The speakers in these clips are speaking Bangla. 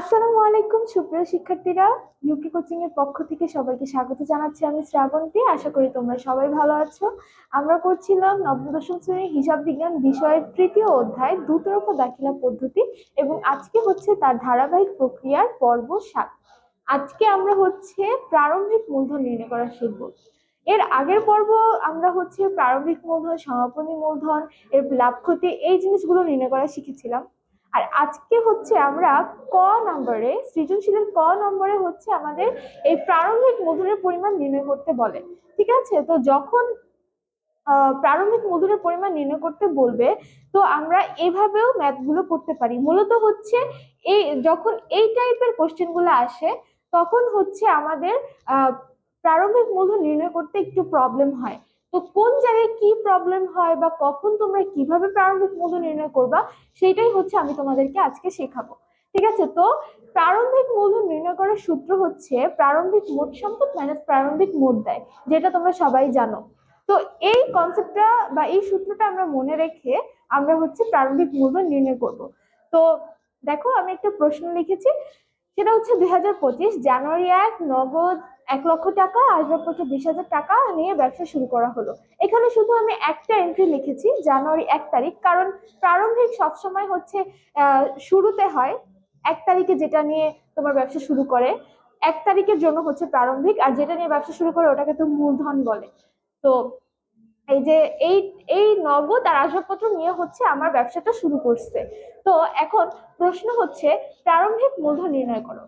আসসালামু আলাইকুম, সুপ্রিয় শিক্ষার্থীরা। ইউকে কোচিং এর পক্ষ থেকে সবাইকে স্বাগত জানাচ্ছি আমি শ্রাবন্তী। আশা করি তোমরা সবাই ভালো আছো। আমরা করছিলাম নবম, দশম শ্রেণির হিসাব বিজ্ঞান বিষয়ের তৃতীয় অধ্যায় দুতরফা দাখিলা পদ্ধতি এবং আজকে হচ্ছে তার ধারাবাহিক প্রক্রিয়ার পর্ব সাত। আজকে আমরা হচ্ছে প্রারম্ভিক মূলধন নির্ণয় করা শিখব। এর আগের পর্ব আমরা হচ্ছে প্রারম্ভিক মূলধন, সমাপনী মূলধন, এর লাভ ক্ষতি এই জিনিসগুলো নির্ণয় করা শিখেছিলাম। আর আজকে হচ্ছে আমরা ক নম্বরে, সৃজনশীলের ক নম্বরে হচ্ছে আমাদের এই প্রারম্ভিক মধুরের পরিমাণ নির্ণয় করতে বলে। ঠিক আছে? তো যখন প্রারম্ভিক মধুরের পরিমাণ নির্ণয় করতে বলবে, তো আমরা এভাবেও ম্যাথগুলো করতে পারি। মূলত হচ্ছে এই, যখন এই টাইপের কোশ্চেনগুলো আসে, তখন হচ্ছে আমাদের প্রারম্ভিক মূলধন নির্ণয় করতে একটু প্রবলেম হয়। তো কোন জায়গায় কি প্রবলেম হয় বা কখন তোমরা কীভাবে প্রারম্ভিক মূল্য নির্ণয় করবা সেটাই হচ্ছে আমি তোমাদেরকে আজকে শেখাবো। ঠিক আছে? তো প্রারম্ভিক মূল্য নির্ণয় করার সূত্র হচ্ছে প্রারম্ভিক মোট সম্পদ মাইনাস প্রারম্ভিক মোট দেয় যেটা তোমরা সবাই জানো। তো এই কনসেপ্টটা বা এই সূত্রটা আমরা মনে রেখে আমরা হচ্ছে প্রারম্ভিক মূল্য নির্ণয় করব। তো দেখো আমি একটা প্রশ্ন লিখেছি, সেটা হচ্ছে দুই হাজার পঁচিশ জানুয়ারি এক, নগদ এক লক্ষ টাকা আসবাবপত্র বিশ হাজার টাকা নিয়ে ব্যবসা শুরু করা হলো। এখানে শুধু আমি একটা এন্ট্রি লিখেছি, জানুয়ারি এক তারিখ, কারণ প্রারম্ভিক সবসময় হচ্ছে শুরুতে হয় এক তারিখে যেটা নিয়ে তোমার ব্যবসা শুরু করে। এক তারিখের জন্য হচ্ছে প্রারম্ভিক, আর যেটা নিয়ে ব্যবসা শুরু করে ওটাকে তো মূলধন বলে। তো এই যে এই এই নগদ আর আসবাবপত্র নিয়ে হচ্ছে আমার ব্যবসাটা শুরু করছে। তো এখন প্রশ্ন হচ্ছে, প্রারম্ভিক মূলধন নির্ণয় করো।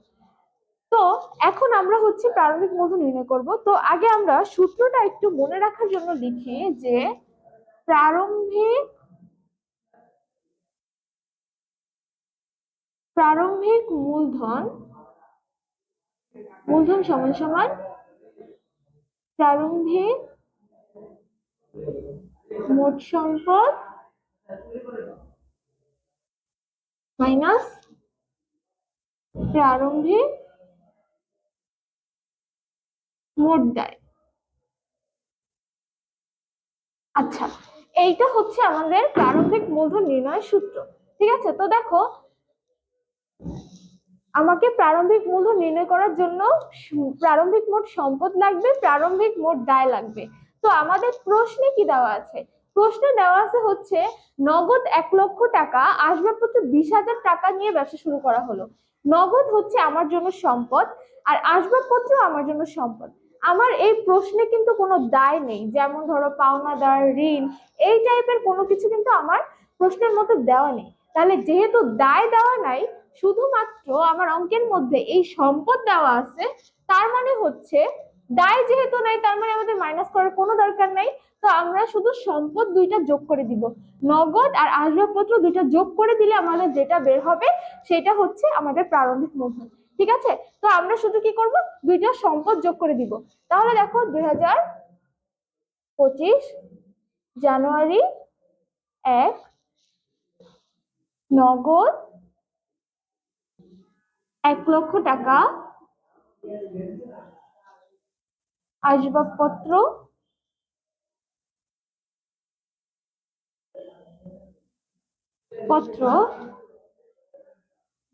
তো এখন আমরা হচ্ছে প্রারম্ভিক মূলধন নির্ণয় করব। তো আগে আমরা সূত্রটা একটু মনে রাখার জন্য লিখি যে প্রারম্ভিক প্রারম্ভিক মূলধন মূলধন সমান সমান প্রারম্ভিক মোট সম্পদ মাইনাস প্রারম্ভিক মোট দায় আচ্ছা এইটা হচ্ছে আমাদের প্রারম্ভিক মূলধন নির্ণয়ের সূত্র, ঠিক আছে? তো দেখো, আমাকে প্রারম্ভিক মূলধন নির্ণয় করার জন্য প্রারম্ভিক মোট সম্পদ লাগবে, প্রারম্ভিক মোট দায় লাগবে। তো আমাদের প্রশ্নে কি দেওয়া আছে? প্রশ্নে দেওয়া আছে হচ্ছে, নগদ এক লক্ষ টাকা আসবাবপত্র বিশ হাজার টাকা নিয়ে ব্যবসা শুরু করা হলো। নগদ হচ্ছে আমার জন্য সম্পদ, আর আসবাবপত্র আমার জন্য সম্পদ। আমার এই প্রশ্নে কিন্তু কোনো দায় নেই। যেমন ধরো পাওনাদার, ঋণ, এই টাইপের কোনো কিছু কিন্তু আমার প্রশ্নের মধ্যে দেওয়া নেই। তাহলে যেহেতু দায় দেওয়া নাই, শুধুমাত্র আমার অঙ্কের মধ্যে এই সম্পদ দেওয়া আছে, তার মানে হচ্ছে দায় যেহেতু নাই, তার মানে আমাদের মাইনাস করার কোনো দরকার নাই। তো আমরা শুধু সম্পদ দুইটা যোগ করে দিব। নগদ আর আসবাবপত্র দুইটা যোগ করে দিলে আমাদের যেটা বের হবে, সেটা হচ্ছে আমাদের প্রারম্ভিক মূলধন। ঠিক আছে? তো আমরা শুধু কি করব? দুইটা সম্পদ যোগ করে দিব। তাহলে দেখো, দুই হাজার পঁচিশ জানুয়ারি এক, নগদ এক লক্ষ টাকা, আসবাবপত্র, পত্র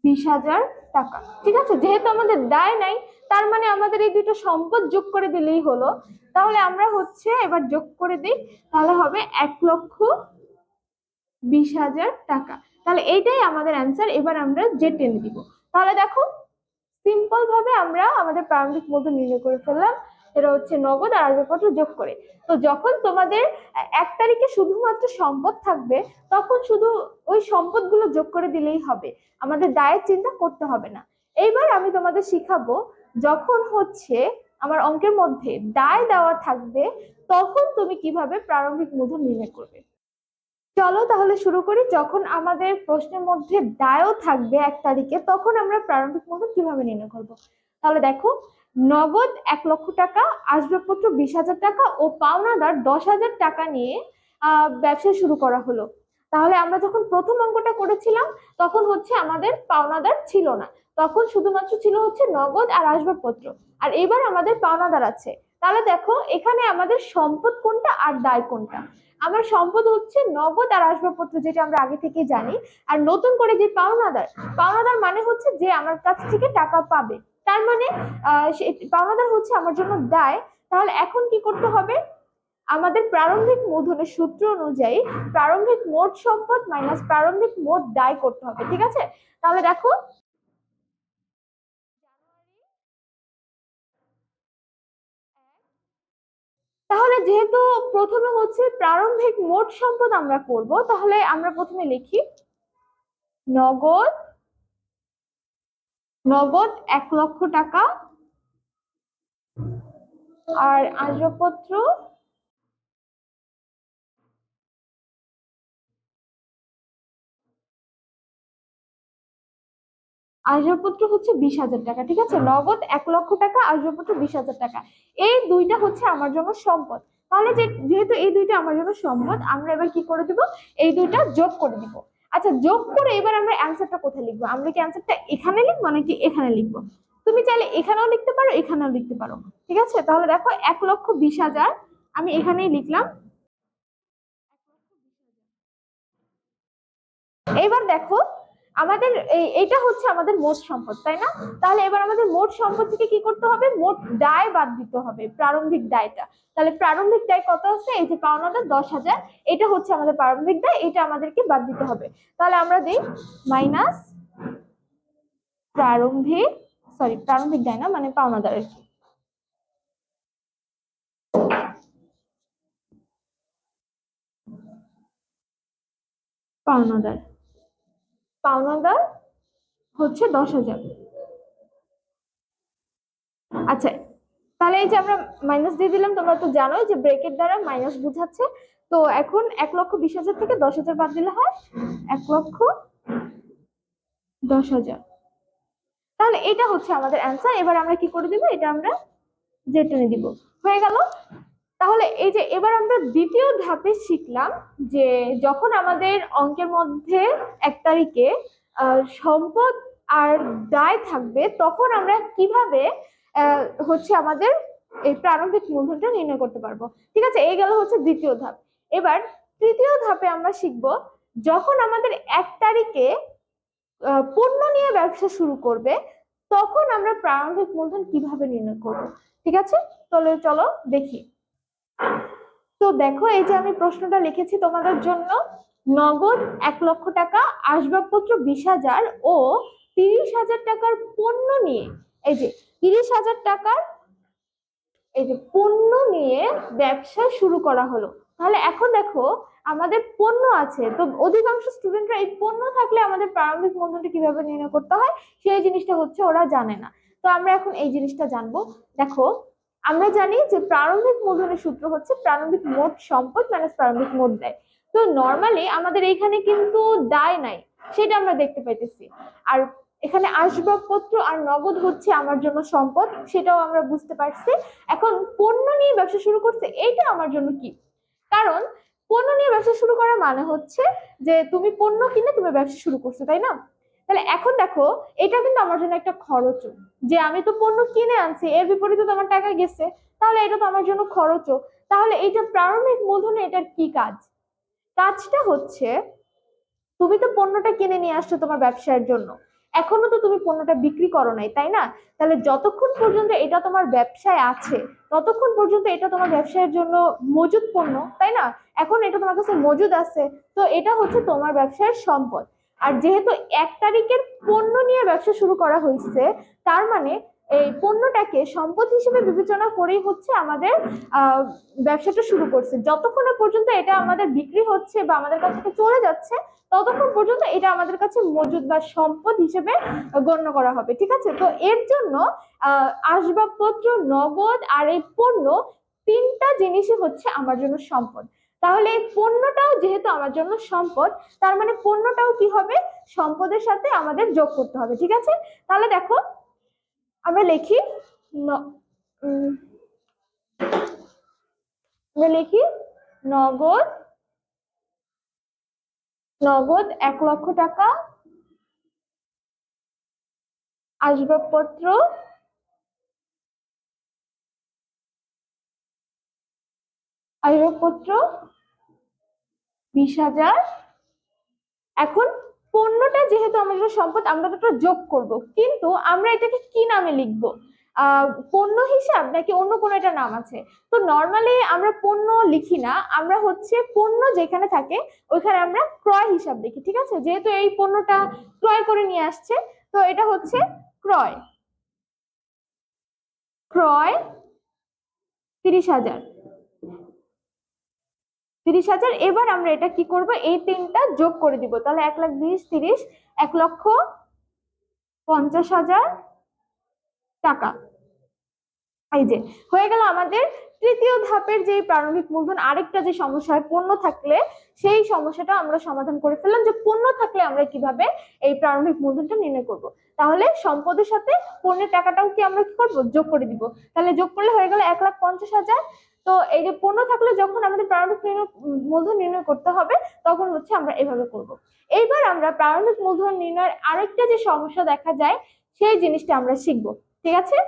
বিশ হাজার টাকা। ঠিক আছে? যেহেতু আমাদের দায় নাই, তার মানে আমাদের এই দুটো সম্পদ যোগ করে দিলেই হলো। তাহলে আমরা হচ্ছে এবার যোগ করে দিই, তাহলে হবে এক লক্ষ বিশ হাজার টাকা। তাহলে এইটাই আমাদের অ্যান্সার এবার আমরা যে টেনে দিব তাহলে দেখো সিম্পল ভাবে আমরা আমাদের প্রারম্ভিক মূলধন নির্ণয় করে ফেললাম। এটা হচ্ছে নগদ আর আসবাবপত্র যোগ করে। তো যখন তোমাদের এক তারিখে শুধুমাত্র সম্পদ থাকবে, তখন শুধু ওই সম্পদগুলো যোগ করে দিলেই হবে। আমাদের দায়ের চিন্তা করতে হবে না। এইবার আমি তোমাদের শিখাবো, যখন হচ্ছে আমার অঙ্কের মধ্যে দায় দেওয়া থাকবে, তখন তুমি কীভাবে প্রারম্ভিক মূলধন নির্ণয় করবে। চলো তাহলে শুরু করি। যখন আমাদের প্রশ্নের মধ্যে দায়ও থাকবে এক তারিখে, তখন আমরা প্রারম্ভিক মূলধন কীভাবে নির্ণয় করব? তাহলে দেখো নগদ এক লক্ষ টাকা, আসবাবপত্র বিশ হাজার টাকা ও পাওনাদার দশ হাজার টাকা নিয়ে ব্যবসা শুরু করা হলো। তাহলে আমরা যখন প্রথম অঙ্কটা করেছিলাম, তখন হচ্ছে আমাদের পাওনাদার ছিল না। তখন শুধুমাত্র ছিল হচ্ছে নগদ আর আসবাবপত্র। আর এবার আমাদের পাওনাদার আছে। তাহলে দেখো, এখানে আমাদের সম্পদ কোনটা আর দায় কোনটা? আমার সম্পদ হচ্ছে নগদ আর আসবাবপত্র, যেটা আমরা আগে থেকে জানি। আর নতুন করে যে পাওনাদার পাওনাদার মানে হচ্ছে যে আমার কাছ থেকে টাকা পাবে। তার মানে পাওনাদার হচ্ছে আমার জন্য দায়। তাহলে এখন কি করতে হবে? আমাদের প্রারম্ভিক মূলধনের সূত্র অনুযায়ী প্রারম্ভিক মোট সম্পদ মাইনাস প্রারম্ভিক মোট দায় করতে হবে, ঠিক আছে? তাহলে দেখো, তাহলে যেহেতু প্রথমে হচ্ছে প্রারম্ভিক মোট সম্পদ আমরা করব, তাহলে আমরা প্রথমে লিখি নগদ নগদ এক লক্ষ টাকা। আর আসবাবপত্র আসবাবপত্র হচ্ছে বিশ হাজার টাকা ঠিক আছে? নগদ এক লক্ষ টাকা আসবাবপত্র বিশ হাজার টাকা। এই দুইটা হচ্ছে আমার জন্য সম্পদ। তাহলে যে যেহেতু এই দুইটা আমার জন্য সম্পদ আমরা এবার কি করে দিব? এই দুইটা যোগ করে দিব। আচ্ছা যোগ করে এবার আমরা অ্যান্সারটা কোথায় লিখব? আমরা কি অ্যান্সারটা এখানে লিখব নাকি এখানে লিখব? তুমি চাইলে এখানেও লিখতে পারো, এখানেও লিখতে পারো। ঠিক আছে? তাহলে দেখো, এক লক্ষ বিশ হাজার, আমি এখানেই লিখলাম। এবার দেখো আমাদের এই- এইটা হচ্ছে আমাদের মোট সম্পদ, তাই না? তাহলে এবার আমাদের মোট সম্পদ থেকে কি করতে হবে? মোট দায় বাদ দিতে হবে, প্রারম্ভিক দায়টা। তাহলে প্রারম্ভিক দায় কত আছে? এই যে পাওনাটা দশ হাজার। এটা হচ্ছে আমাদের প্রারম্ভিক দায়, এটা আমাদেরকে বাদ দিতে হবে। তাহলে আমরা দিই মাইনাস প্রারম্ভিক, সরি, প্রারম্ভিক দায় না মানে পাওনাদার আর কি। পাওনাদার পাওনাদার হচ্ছে দশ হাজার। আচ্ছা তাহলে এই যে আমরা মাইনাস দিয়ে দিলাম, তোমরা তো জানোই যে ব্রেকের দ্বারা মাইনাস বোঝাচ্ছে। তো এখন এক লক্ষ বিশ হাজার থেকে দশ হাজার বাদ দিলে হয় এক লক্ষ দশ হাজার। তাহলে এটা হচ্ছে আমাদের অ্যান্সার এবার আমরা কি করে দিব? এটা আমরা যে টেনে দিব। হয়ে গেল? তাহলে এই যে এবার আমরা দ্বিতীয় ধাপে শিখলাম যে যখন আমাদের অঙ্কের মধ্যে এক তারিখে সম্পদ আর দায় থাকবে, তখন আমরা কীভাবে হচ্ছে আমাদের এই প্রারম্ভিক মূলধনটা নির্ণয় করতে পারব। ঠিক আছে? এই গেল হচ্ছে দ্বিতীয় ধাপ। এবার তৃতীয় ধাপে আমরা শিখব, যখন আমাদের এক তারিখে পণ্য নিয়ে ব্যবসা শুরু করবে, তখন আমরা প্রারম্ভিক মূলধন কীভাবে নির্ণয় করব? ঠিক আছে? তাহলে চলো দেখি। তো দেখো, এই যে আমি প্রশ্নটা লিখেছি তোমাদের জন্য, নগদ এক লক্ষ টাকা, আসবাবপত্র বিশ হাজার ও তিরিশ হাজার টাকার পণ্য নিয়ে, এই যে তিরিশ হাজার টাকার, এই যে পণ্য নিয়ে ব্যবসা শুরু করা হলো। তাহলে এখন দেখো, আমাদের পণ্য আছে, তো অধিকাংশ স্টুডেন্টরা এই পণ্য থাকলে আমাদের প্রারম্ভিক মূলধনটা কীভাবে নির্ণয় করতে হয়, সেই জিনিসটা হচ্ছে ওরা জানে না। তো আমরা এখন এই জিনিসটা জানব। দেখো আমরা জানি যে প্রারম্ভিক মূলধনের সূত্র হচ্ছে প্রারম্ভিক মোট সম্পদ মাইনাস প্রারম্ভিক মোট দেয় তো নর্মালি আমাদের এখানে কিন্তু দায় নাই, সেটা আমরা দেখতে পাইতেছি। আর এখানে আসবাবপত্র আর নগদ হচ্ছে আমার জন্য সম্পদ, সেটাও আমরা বুঝতে পারছি। এখন পণ্য নিয়ে ব্যবসা শুরু করছে এইটা আমার জন্য কি? কারণ পণ্য নিয়ে ব্যবসা শুরু করা মানে হচ্ছে যে তুমি পণ্য কিনে তুমি ব্যবসা শুরু করছ, তাই না? তাহলে এখন দেখো, এটা কিন্তু আমার জন্য একটা খরচও। যে আমি তো পণ্য কিনে আনছি, এর বিপরীতে তো আমার টাকা গেছে, তাহলে এটা তো আমার জন্য খরচও। তাহলে এইটা প্রারম্ভিক মূলধনে এটার কি কাজ? কাজটা হচ্ছে, তুমি তো পণ্যটা কিনে নিয়ে আসছো তোমার ব্যবসায়ের জন্য। এখনও তো তুমি পণ্যটা বিক্রি করো নাই, তাই না? তাহলে যতক্ষণ পর্যন্ত এটা তোমার ব্যবসায় আছে, ততক্ষণ পর্যন্ত এটা তোমার ব্যবসায়ের জন্য মজুদ পণ্য, তাই না? এখন এটা তোমার কাছে মজুদ আছে, তো এটা হচ্ছে তোমার ব্যবসায়ের সম্পদ। আর যেহেতু এক তারিখের পণ্য নিয়ে ব্যবসা শুরু করা হয়েছে, তার মানে এই পণ্যটাকে সম্পদ হিসেবে বিবেচনা করেই হচ্ছে আমাদের ব্যবসাটা শুরু করছে। যতক্ষণ পর্যন্ত এটা আমাদের বিক্রি হচ্ছে বা আমাদের কাছ থেকে চলে যাচ্ছে, ততক্ষণ পর্যন্ত এটা আমাদের কাছে মজুদ বা সম্পদ হিসেবে গণ্য করা হবে, ঠিক আছে? তো এর জন্য আসবাবপত্র, নগদ আর এই পণ্য তিনটা জিনিসই হচ্ছে আমার জন্য সম্পদ। তাহলে এই পণ্যটাও যেহেতু আমার জন্য সম্পদ, তার মানে পণ্যটাও কি হবে? সম্পদের সাথে আমাদের যোগ করতে হবে, ঠিক আছে? তাহলে দেখো, আমরা লিখি আমরা লিখি, নগদ নগদ এক লক্ষ টাকা, আসবাবপত্র আসবাবপত্র বিশ হাজার। এখন পণ্যটা যেহেতু আমাদের সম্পদ, আমরা তো যোগ করব। কিন্তু আমরা এটাকে কি নামে লিখব? পণ্য হিসাব নাকি অন্য কোনো একটা নাম আছে? তো নর্মালি আমরা পণ্য লিখি না, আমরা হচ্ছে পণ্য যেখানে থাকে, ওইখানে আমরা ক্রয় হিসাব লিখি, ঠিক আছে? যেহেতু এই পণ্যটা ক্রয় করে নিয়ে আসছে, তো এটা হচ্ছে ক্রয়। ক্রয় তিরিশ হাজার। তিরিশ হাজার। এবার আমরা এটা কি করব? এই তিনটা যোগ করে দিব। তাহলে এক লাখ বিশ, তিরিশ, এক লক্ষ পঞ্চাশ হাজার টাকা। এই যে, হয়ে গেল আমাদের তৃতীয় ধাপের যে প্রারম্ভিক মূলধন, আরেকটা যে সমস্যা হয়, পণ্য থাকলে সেই সমস্যাটা আমরা সমাধান করে ফেললাম যে পণ্য থাকলে আমরা কীভাবে এই প্রারম্ভিক মূলধনটা নির্ণয় করব। তাহলে সম্পদের সাথে পণ্যের টাকাটাও কি আমরা কি করব? যোগ করে দিব। তাহলে যোগ করলে হয়ে গেল এক লাখ পঞ্চাশ হাজার। তো এই যে পণ্য থাকলে যখন আমাদের প্রারম্ভিক মূলধন নির্ণয় করতে হবে, তখন হচ্ছে আমরা এভাবে করব। এইবার আমরা প্রারম্ভিক মূলধন নির্ণয়ের আরেকটা যে সমস্যা দেখা যায়, সেই জিনিসটা আমরা শিখব। ঠিক আছে?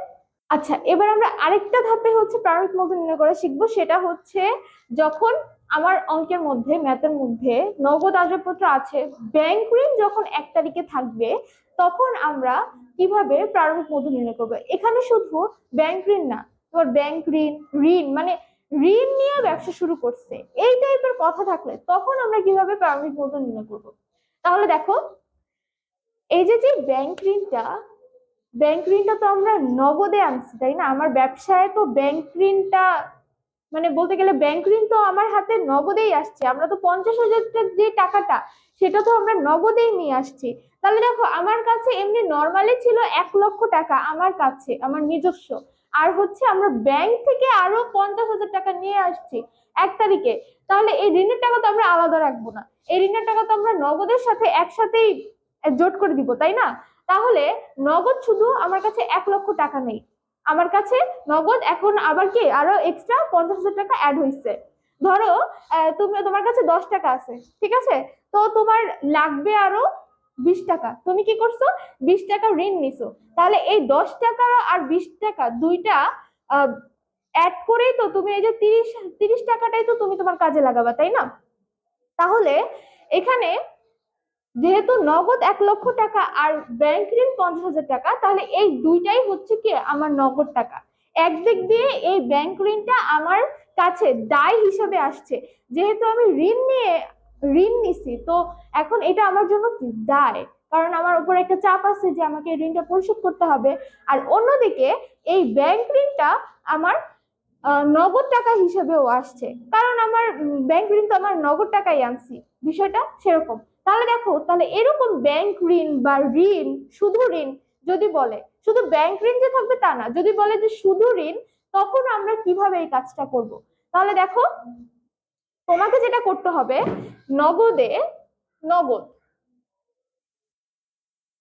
আচ্ছা এবার আমরা আরেকটা ধাপে হচ্ছে প্রারম্ভিক মূলধন নির্ণয় করা শিখব। সেটা হচ্ছে যখন আমার অঙ্কের মধ্যে, ম্যাথের মধ্যে নগদ আসবাবপত্র আছে, ব্যাংক ঋণ যখন এক তারিখে থাকবে, তখন আমরা কীভাবে প্রারম্ভিক মূলধন নির্ণয় করব? এখানে শুধু ব্যাংক ঋণ না তোমার ব্যাংক ঋণ ঋণ মানে ঋণ নিয়ে ব্যবসা শুরু করছে, এই টাইপের কথা থাকলে তখন আমরা কীভাবে প্রারম্ভিক মূলধন নির্ণয় করব? তাহলে দেখো, এই যে যে ব্যাংক ঋণটা ব্যাংক ঋণটা তো আমরা নগদে আনছি, তাই না? আমার ব্যবসায় তো ব্যাংক ঋণটা মানে বলতে গেলে ব্যাংক ঋণ তো আমার হাতে নগদেই আসছে। আমরা তো পঞ্চাশ হাজারটার যে টাকাটা, সেটা তো আমরা নগদেই নিয়ে আসছি। তাহলে দেখো, আমার কাছে এমনি নর্মালি ছিল এক লক্ষ টাকা আমার কাছে, আমার নিজস্ব। আর হচ্ছে আমরা ব্যাংক থেকে আরও পঞ্চাশ হাজার টাকা নিয়ে আসছি এক তারিখে। তাহলে এই ঋণের টাকা তো আমরা আলাদা রাখব না। এই ঋণের টাকা তো আমরা নগদের সাথে একসাথেই জোট করে দিব, তাই না? তাহলে নগদ শুধু আমার কাছে এক লক্ষ টাকা নেই। আমার কাছে নগদ, এখন আবার কি আরও এক্সট্রা পঞ্চাশ হাজার টাকা অ্যাড হয়েছে ধরো তুমি, তোমার কাছে দশ টাকা আছে, ঠিক আছে? তো তোমার লাগবে আরও বিশ টাকা। তুমি কি করছ? বিশ টাকা ঋণ নিছো। তাহলে এই দশ টাকা আর বিশ টাকা দুইটা অ্যাড করেই তো তুমি এই যে তিরিশ তিরিশ টাকাটাই তো তুমি তোমার কাজে লাগাবা, তাই না? তাহলে এখানে যেহেতু নগদ এক লক্ষ টাকা আর ব্যাংক ঋণ পঞ্চাশ হাজার টাকা, তাহলে এই দুইটাই হচ্ছে কি আমার নগদ টাকা। একদিক দিয়ে এই ব্যাংক ঋণটা আমার কাছে দায় হিসাবে আসছে। যেহেতু আমি ঋণ নিয়ে, ঋণ নিছি, তো এখন এটা আমার জন্য কি দায়? কারণ আমার উপর একটা চাপ আছে যে আমাকে ঋণটা পরিশোধ করতে হবে। আর অন্যদিকে এই ব্যাংক ঋণটা আমার নগদ টাকা হিসেবেও আসছে। কারণ আমার ব্যাংক ঋণ তো আমার নগদ টাকাই আনছি। বিষয়টা সেরকম। তাহলে দেখো, তাহলে এরকম ব্যাংক ঋণ বা ঋণ, শুধু ঋণ যদি বলে, শুধু ব্যাংক ঋণ যে থাকবে তা না, যদি বলে যে শুধু ঋণ, তখন আমরা কীভাবে এই কাজটা করব? তাহলে দেখো, তোমাকে যেটা করতে হবে, নগদে, নগদ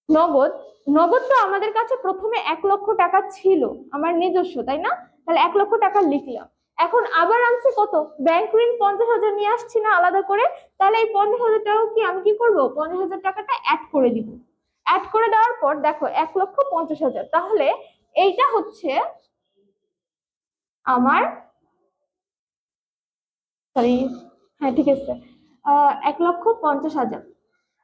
নগদ নগদ তো আমাদের কাছে প্রথমে এক লক্ষ টাকা ছিল, আমার নিজস্ব, তাই না? তাহলে এক লক্ষ টাকা লিখলাম। এখন আবার আনছি কত? ব্যাংক ঋণ পঞ্চাশ হাজার নিয়ে আসছি না আলাদা করে? তাহলে এই পঞ্চাশ হাজার টাকা কি আমি কি করব? পঞ্চাশ হাজার টাকাটা অ্যাড করে দিব। অ্যাড করে দেওয়ার পর দেখো, এক লক্ষ পঞ্চাশ হাজার। তাহলে এইটা হচ্ছে আমার সরি হ্যাঁ ঠিক আছে। এক লক্ষ পঞ্চাশ হাজার।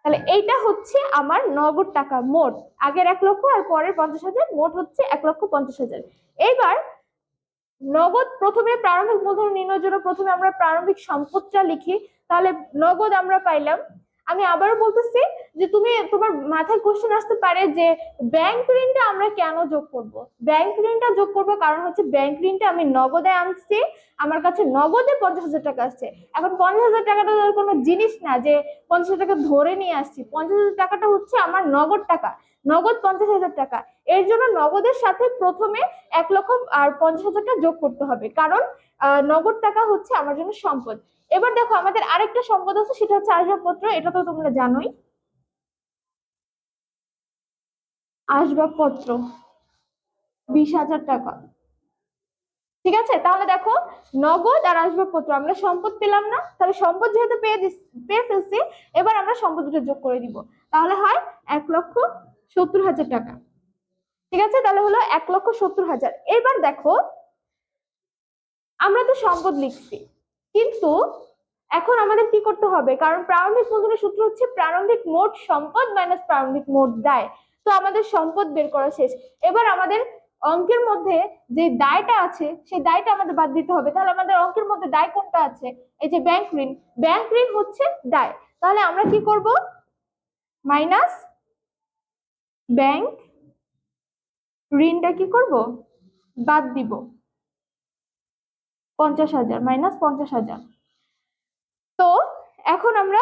তাহলে এইটা হচ্ছে আমার নগদ টাকা মোট। আগের এক লক্ষ আর পরের পঞ্চাশ হাজার, মোট হচ্ছে এক লক্ষ পঞ্চাশ হাজার। এইবার নগদ প্রথমে প্রারম্ভিক মূলধন নির্ণয়ের জন্য প্রথমে আমরা প্রারম্ভিক সম্পদটা লিখি, তাহলে নগদ আমরা পাইলাম। আমি আবারও বলতেছি যে তুমি তোমার মাথায় কোশ্চেন আসতে পারে যে ব্যাংক ঋণটা আমরা কেন যোগ করব? ব্যাংক ঋণটা যোগ করব কারণ হচ্ছে ব্যাংক ঋণটা আমি নগদে আনছি, আমার কাছে নগদে পঞ্চাশ হাজার টাকা আসছে। এখন পঞ্চাশ হাজার টাকাটা কোনো জিনিস না যে পঞ্চাশ হাজার টাকা ধরে নিয়ে আসছি। পঞ্চাশ হাজার টাকাটা হচ্ছে আমার নগদ টাকা, নগদ পঞ্চাশ হাজার টাকা। এর জন্য নগদের সাথে প্রথমে এক লক্ষ আর পঞ্চাশ হাজার টাকা যোগ করতে হবে। কারণ নগদ টাকা হচ্ছে আমার জন্য সম্পদ। এবার দেখো আমাদের আরেকটা সম্পদ আছে, সেটা হচ্ছে আসবাবপত্র, এটা তো তোমরা জানোই। আসবাবপত্র, বিশ হাজার টাকা। ঠিক আছে? তাহলে দেখো, নগদ আর আসবাবপত্র, আমরা সম্পদ পেলাম না। তাহলে সম্পদ যেহেতু পেয়ে পেয়ে ফেলছি, এবার আমরা সম্পদ দুটো যোগ করে দিব। তাহলে হয় এক লক্ষ সত্তর হাজার টাকা। ঠিক আছে? তাহলে হলো এক লক্ষ সত্তর হাজার। এবার দেখো, আমরা তো সম্পদ লিখছি, কিন্তু এখন আমাদের কি করতে হবে? কারণ প্রারম্ভিক মূলধনের সূত্র হচ্ছে প্রারম্ভিক মোট সম্পদ মাইনাস প্রারম্ভিক মোট দায়। তো আমাদের সম্পদ বের করা শেষ। এবার আমাদের অঙ্কের মধ্যে যে দায়টা আছে, সেই দায়টা আমাদের বাদ দিতে হবে। তাহলে আমাদের অঙ্কের মধ্যে দায় কোনটা আছে? এই যে ব্যাংক ঋণ। ব্যাংক ঋণ হচ্ছে দায়। তাহলে আমরা কি করব? মাইনাস ব্যাংক ঋণটা কি করব? বাদ দিব। পঞ্চাশ হাজার মাইনাস পঞ্চাশ হাজার। তো এখন আমরা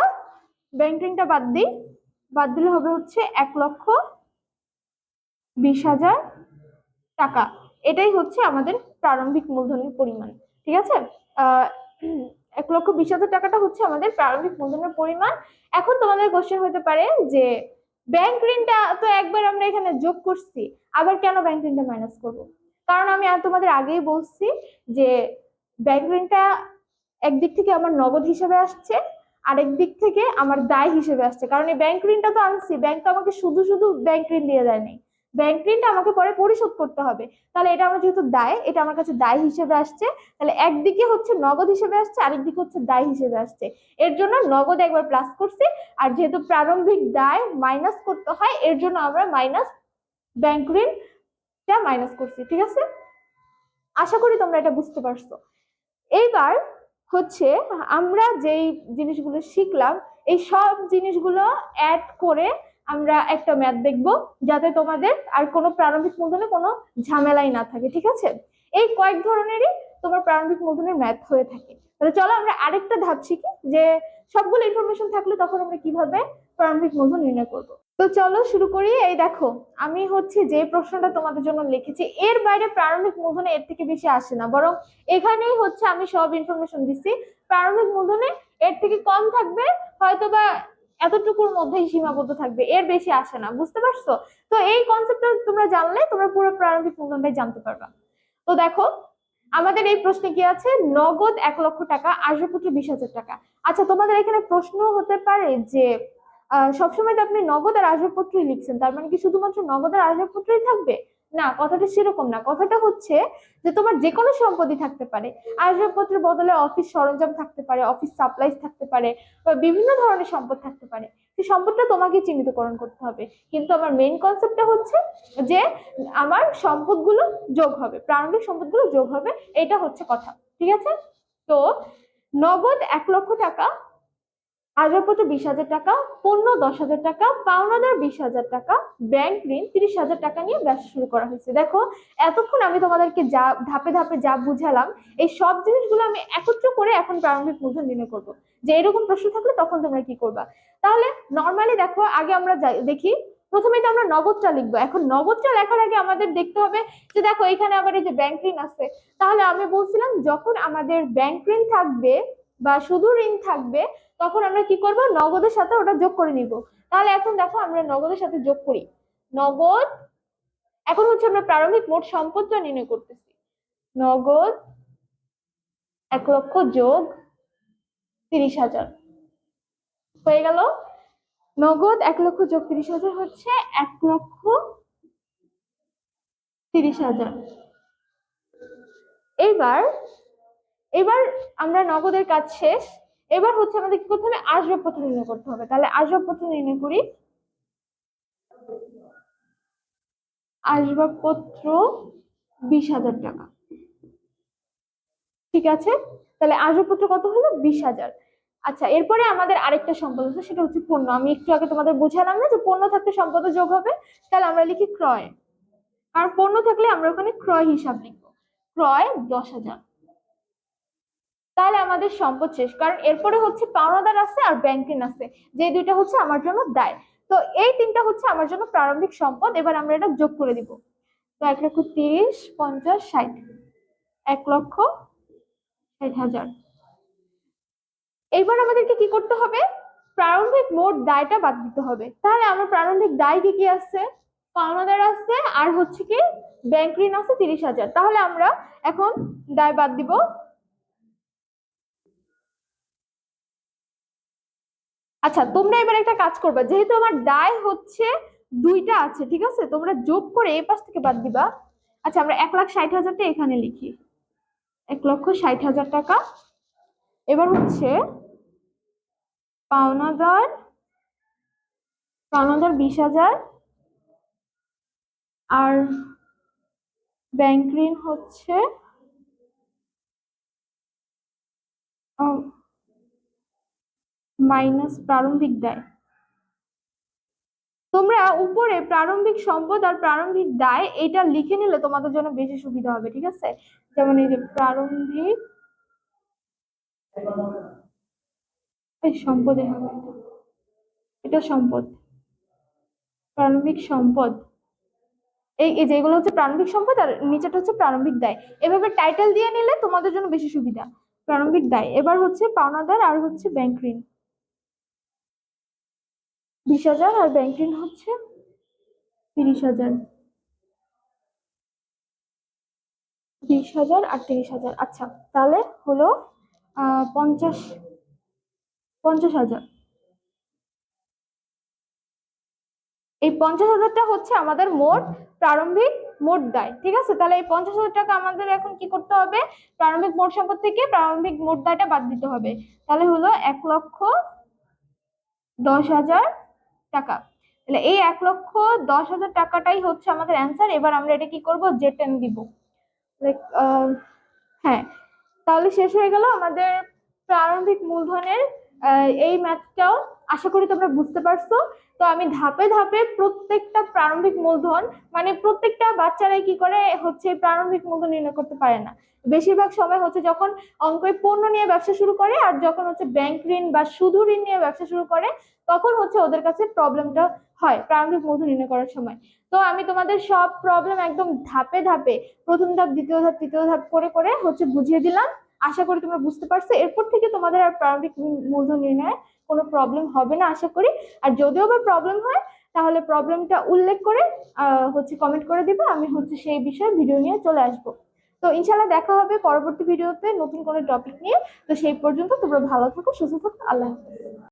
ব্যাংক ঋণটা বাদ দিই। বাদ দিলে হবে হচ্ছে এক লক্ষ বিশ হাজার টাকা। এটাই হচ্ছে আমাদের প্রারম্ভিক মূলধনের পরিমাণ, ঠিক আছে? এক লক্ষ বিশ হাজার টাকাটা হচ্ছে আমাদের প্রারম্ভিক মূলধনের পরিমাণ। এখন তোমাদের কোশ্চেন হতে পারে যে ব্যাংক ঋণটা তো একবার আমরা এখানে যোগ করছি, আবার কেন ব্যাংক ঋণটা মাইনাস করব? কারণ আমি তোমাদের আগেই বলছি যে ব্যাংক ঋণটা একদিক থেকে আমার নগদ হিসেবে আসছে, আরেক দিক থেকে আমার দায় হিসেবে আসছে। কারণ এই ব্যাংক ঋণটা তো আনছি ব্যাংক তো আমাকে শুধু শুধু ব্যাংক ঋণ দিয়ে দেয়নি। ব্যাংক ঋণটা আমাকে পরে পরিশোধ করতে হবে। তাহলে এটা আমার যেহেতু দায়, এটা আমার কাছে দায় হিসেবে আসছে। তাহলে একদিকে হচ্ছে নগদ হিসেবে আসছে, আরেকদিকে হচ্ছে দায় হিসেবে আসছে। এর জন্য নগদ একবার প্লাস করছি, আর যেহেতু প্রারম্ভিক দায় মাইনাস করতে হয়, এর জন্য আমরা মাইনাস ব্যাংক ঋণটা মাইনাস করছি, ঠিক আছে? আশা করি তোমরা এটা বুঝতে পারছ। এইবার হচ্ছে আমরা যেই জিনিসগুলো শিখলাম, এই সব জিনিসগুলো অ্যাড করে আমরা একটা ম্যাথ দেখব, যাতে তোমাদের আর কোনো প্রারম্ভিক মূলধনে কোনো ঝামেলাই না থাকে, ঠিক আছে? এই কয়েক ধরনেরই তোমার প্রারম্ভিক মূলধনের ম্যাথ হয়ে থাকে। তাহলে চলো আমরা আরেকটা ধাপ শিখি, যে সবগুলো ইনফরমেশন থাকলে তখন আমরা কীভাবে প্রারম্ভিক মূলধন নির্ণয় করব। তো চলো শুরু করি। এই দেখো, আমি হচ্ছে যে প্রশ্নটা তোমাদের জন্য লিখেছি, এর বাইরে প্রারম্ভিক মূলধনে এর থেকে বেশি আসে না, বরং এখানেই হচ্ছে আমি সব ইনফরমেশন দিচ্ছি প্রারম্ভিক মূলধনে এর থেকে কম থাকবে হয়তো বা এতটুকুর মধ্যেই সীমাবদ্ধ থাকবে, এর বেশি আসে না, বুঝতে পারছ? তো এই কনসেপ্টটা তোমরা জানলে, তোমরা পুরো প্রারম্ভিক মূলধনটাই জানতে পারবা। তো দেখো, আমাদের এই প্রশ্নে কি আছে? নগদ এক লক্ষ টাকা আসবাবপত্র বিশ হাজার টাকা। আচ্ছা তোমাদের এখানে প্রশ্ন হতে পারে যে সবসময় তো আপনি নগদ আর আসবাবপত্রই লিখছেন, তার মানে কি শুধুমাত্র নগদ আর আসবাবপত্রই থাকবে? না, কথাটা সেরকম না। কথাটা হচ্ছে যে তোমার যে কোনো সম্পত্তি থাকতে পারে। আসবাবপত্রের বদলে অফিস সরঞ্জাম থাকতে পারে অফিস সাপ্লাইজ থাকতে পারে, বা বিভিন্ন ধরনের সম্পদ থাকতে পারে। সেই সম্পদটা তোমাকে চিহ্নিতকরণ করতে হবে। কিন্তু আমার মেইন কনসেপ্টটা হচ্ছে যে আমার সম্পদগুলো যোগ হবে, প্রারম্ভিক সম্পদগুলো যোগ হবে। এটা হচ্ছে কথা। ঠিক আছে? তো নগদ এক লক্ষ টাকা আসবাবপত্র বিশ হাজার টাকা, পণ্য দশ হাজার টাকা, পাওনাদার বিশ হাজার টাকা, ব্যাংক ঋণ তিরিশ হাজার টাকা নিয়ে ব্যবসা শুরু করা হয়েছে। দেখো, এতক্ষণ আমি তোমাদেরকে যা ধাপে ধাপে যা বুঝালাম, এই সব জিনিসগুলো আমি একত্র করে এখন প্রারম্ভিক মূলধন নির্ণয় করব। যে এরকম প্রশ্ন থাকলে তখন তোমরা কি করবা? তাহলে নর্মালি দেখো, আগে আমরা দেখি প্রথমে তো আমরা নগদটা লিখব। এখন নগদটা লেখার আগে আমাদের দেখতে হবে যে দেখো, এখানে আবার এই যে ব্যাংক ঋণ আছে। তাহলে আমি বলছিলাম, যখন আমাদের ব্যাংক ঋণ থাকবে বা শুধু ঋণ থাকবে তখন আমরা কি করব? নগদের সাথে ওটা যোগ করে নিব। তাহলে এখন দেখো আমরা নগদের সাথে যোগ করি। নগদ, এখন হচ্ছে আমরা প্রারম্ভিক মোট সম্পদটা নির্ণয় করতেছি। নগদ এক লক্ষ যোগ তিরিশ হাজার। হয়ে গেল? নগদ এক লক্ষ যোগ তিরিশ হাজার হচ্ছে এক লক্ষ তিরিশ হাজার। এইবার এবার আমরা নগদের কাজ শেষ। এবার হচ্ছে আমাদের কি করতে হবে? আসবাবপত্র নির্ণয় করতে হবে। তাহলে আসবাবপত্র নির্ণয় করি। আসবাবপত্র বিশ হাজার টাকা। ঠিক আছে? তাহলে আসবাবপত্র কত হলো? বিশ হাজার। আচ্ছা এরপরে আমাদের আরেকটা সম্পদ আছে, সেটা হচ্ছে পণ্য। আমি একটু আগে তোমাদের বোঝালাম না যে পণ্য থাকলে সম্পদ যোগ হবে। তাহলে আমরা লিখি ক্রয়। আর পণ্য থাকলে আমরা ওখানে ক্রয় হিসাব লিখব। ক্রয় দশ হাজার। তাহলে আমাদের সম্পদ শেষ। কারণ এরপরে হচ্ছে পাওনাদার আছে আর ব্যাংক আছে। যে দুইটা হচ্ছে আমার জন্য দায়। তো এই তিনটা হচ্ছে আমার জন্য প্রারম্ভিক সম্পদ। এবার আমরা এটা যোগ করে দিব। তো এক লক্ষ তিরিশ, পঞ্চাশ, ষাট। এক লক্ষ ষাট হাজার। এইবার আমাদেরকে কি করতে হবে? প্রারম্ভিক মোট দায়টা বাদ দিতে হবে। তাহলে আমার প্রারম্ভিক দায় কি কি আছে? পাওনাদার আছে আর হচ্ছে কি ব্যাংক ঋণ আছে তিরিশ হাজার। তাহলে আমরা এখন দায় বাদ দিব আচ্ছা তোমরা এবার একটা কাজ করবা। যেহেতু আমার দায় হচ্ছে দুইটা আছে, ঠিক আছে? তোমরা যোগ করে এই পাশ থেকে বাদ দিবা। আচ্ছা আমরা এক লাখ ষাট হাজারটা এখানে লিখি। এক লক্ষ ষাট হাজার টাকা। এবার হচ্ছে পাওনাদার পাওনাদার বিশ হাজার। আর ব্যাংক ঋণ হচ্ছে মাইনাস প্রারম্ভিক দায়। তোমরা উপরে প্রারম্ভিক সম্পদ আর প্রারম্ভিক দায়, এটা লিখে নিলে তোমাদের জন্য বেশি সুবিধা হবে, ঠিক আছে? যেমন এই যে প্রারম্ভিক সম্পদে হবে। এটা। এটা সম্পদ। প্রারম্ভিক সম্পদ। এই এই যেগুলো হচ্ছে প্রারম্ভিক সম্পদ আর নিচেটা হচ্ছে প্রারম্ভিক দায়। এভাবে টাইটেল দিয়ে নিলে তোমাদের জন্য বেশি সুবিধা। প্রারম্ভিক দায়। এবার হচ্ছে পাওনাদার আর হচ্ছে ব্যাংক ঋণ। বিশ হাজার আর ব্যাংক ঋণ হচ্ছে তিরিশ হাজার। বিশ হাজার আর তিরিশ হাজার। আচ্ছা তাহলে হলো পঞ্চাশ পঞ্চাশ হাজার। এই পঞ্চাশ হাজারটা হচ্ছে আমাদের মোট প্রারম্ভিক মোট দায়, ঠিক আছে? তাহলে এই পঞ্চাশ হাজার টাকা আমাদের এখন কি করতে হবে? প্রারম্ভিক মোট সম্পদ থেকে প্রারম্ভিক মোট দায়টা বাদ দিতে হবে। তাহলে হলো এক লক্ষ দশ হাজার টাকা। তাহলে এই এক লক্ষ দশ হাজার টাকাটাই হচ্ছে আমাদের অ্যান্সার এবার আমরা এটা কি করব? যে টেন দিব লাইক হ্যাঁ। তাহলে শেষ হয়ে গেল আমাদের প্রারম্ভিক মূলধনের এই ম্যাথটাও আশা করি তোমরা বুঝতে পারছ। তো আমি ধাপে ধাপে প্রত্যেকটা প্রারম্ভিক মূলধন মানে প্রত্যেকটা বাচ্চারাই কি করে হচ্ছে প্রারম্ভিক মূলধন নির্ণয় করতে পারে না। বেশিরভাগ সময় হচ্ছে যখন অঙ্কই পণ্য নিয়ে ব্যবসা শুরু করে আর যখন হচ্ছে ব্যাংক ঋণ বা শুধু ঋণ নিয়ে ব্যবসা শুরু করে, তখন হচ্ছে ওদের কাছে প্রবলেমটা হয় প্রারম্ভিক মূলধন নির্ণয় করার সময়। তো আমি তোমাদের সব প্রবলেম একদম ধাপে ধাপে, প্রথম ধাপ, দ্বিতীয় ধাপ, তৃতীয় ধাপ করে করে হচ্ছে বুঝিয়ে দিলাম। আশা করি তোমরা বুঝতে পারছ। এরপর থেকে তোমাদের আর প্রারম্ভিক মূল- মূলধন নির্ণয়ে কোনো প্রবলেম হবে না, আশা করি। আর যদিও বা প্রবলেম হয়, তাহলে প্রবলেমটা উল্লেখ করে হচ্ছে কমেন্ট করে দিবে। আমি হচ্ছে সেই বিষয়ে ভিডিও নিয়ে চলে আসব। তো ইনশাল্লাহ দেখা হবে পরবর্তী ভিডিওতে নতুন কোনো টপিক নিয়ে। তো সেই পর্যন্ত তোমরা ভালো থাকো, সুস্থ থাকো। আল্লাহ হাফেজ।